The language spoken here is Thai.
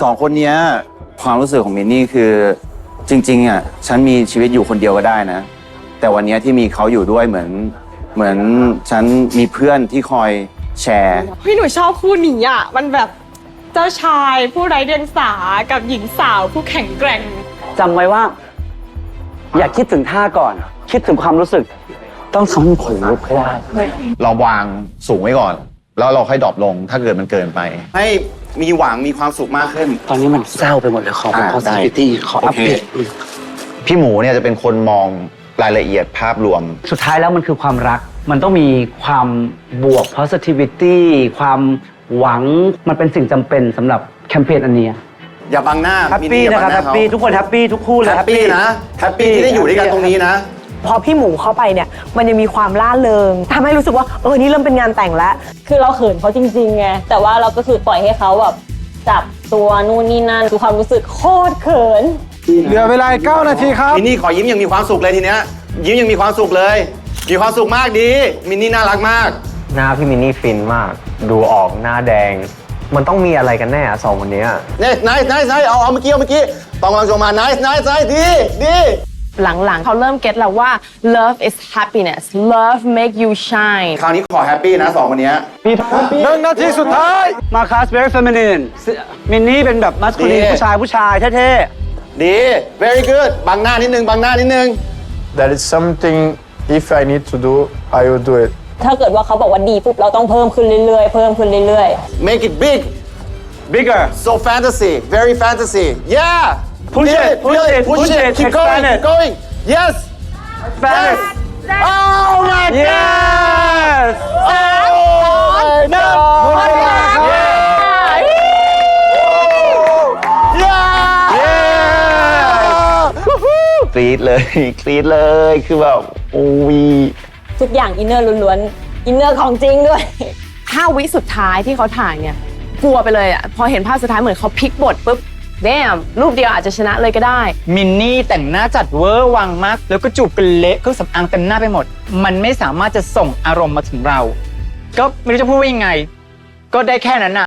สองคนเนี้ยความรู้สึกของมินนี่คือ จริงๆอะฉันมีชีวิตอยู่คนเดียวก็ได้นะ แต่วันเนี้ยที่มีเขาอยู่ด้วยเหมือน เหมือนฉันมีเพื่อนที่คอยแชร์ พี่หนูชอบคู่นี้อะ มันแบบเจ้าชายผู้ไร้เดียงสากับหญิงสาวผู้แข็งแกร่ง จำไว้ว่า อย่าคิดถึงท่าก่อน คิดถึงความรู้สึก ต้องทำให้ขนลุกให้ได้ เราวางสูงไว้ก่อน แล้วเราค่อยดรอปลงถ้าเกิดมันเกินไป ให้ มีหวังมีความสุขมากขึ้น ตอนนี้มันเศร้าไปหมดเลยขอเป็น อ่า positivity ขออัปเดตพี่หมูเนี่ยจะเป็นคนมองรายละเอียดภาพรวม สุดท้ายแล้วมันคือความรัก มันต้องมีความบวก positivity ความหวังมันเป็นสิ่งจำเป็นสำหรับแคมเปญอันนี้อย่าบังหน้าแฮปมิปี้อย่านะครับงหแฮปปี้ทุกคนแฮปปี้ทุกคู่เลยแฮปปี้นะแฮปปี้ที่ได้อยู่ด้วยกันตรงนี้นะ พอพี่หมูเข้าไปเนี่ย มันยังมีความล่าเริงทำให้รู้สึกว่าเออนี่เริ่มเป็นงานแต่งแล้ว คือเราเขินเขาจริงๆไงแต่ว่าเราก็คือปล่อยให้เขาแบบจับตัวนู่นนี่นั่นคือความรู้สึกโคตรเขิน เหลือเวลาอีก9นาทีครับ มินนี่ขอยิ้มยังมีความสุขเลยทีเนี้ยยิ้มยังมีความสุขเลย มีความสุขมากดี มินนี่น่ารักมาก หน้าพี่มินนี่ฟินมาก ดูออกหน้าแดง มันต้องมีอะไรกันแน่อะสองคนเนี้ย เนี่ยนายนายนายเอาเอาเมื่อกี้เอาเมื่อกี้ตองกำลังชมมานายนายนายดีดี หลังๆ เขาเริ่มเก็ตแล้วว่า love is happiness love make you shine คราวนี้ขอแฮปปี้นะสองคนเนี้ยหนึ่งนาทีสุดท้าย มาคาส very feminine มินนี่เป็นแบบมัสคูลีนดี ผู้ชายผู้ชายเท่ดี very good บังหน้านิดนึงบังหน้านิดนึง That is something if I need to do, I will do it. ถ้าเกิดว่าเขาบอกว่าดีปุ๊บเราต้องเพิ่มขึ้นเรื่อยๆ เพิ่มขึ้นเรื่อย make it big ๆ bigger so fantasy very fantasy yeah Push Feel it, push it, push push it it, keep going expand it. keep going yes Fast. oh my god yes oh my god yeah กรี๊ดเลยกรี๊ดเลยคือแบบโอ้ยๆทุกอย่างอินเนอร์ล้วนๆ อินเนอร์ของจริงด้วย5วิสุดท้ายที่เขาถ่ายเนี่ย กลัวไปเลยอะพอเห็นภาพสุดท้ายเหมือนเขาพลิกบทปุ๊บ damn รูปเดียวอาจจะชนะเลยก็ได้ มินนี่แต่งหน้าจัดเวอร์วังมาก แล้วก็จูบกันเละเครื่องสำอางเต็มหน้าไปหมด มันไม่สามารถจะส่งอารมณ์มาถึงเรา ก็ไม่รู้จะพูดว่ายังไง ก็ได้แค่นั้นน่ะ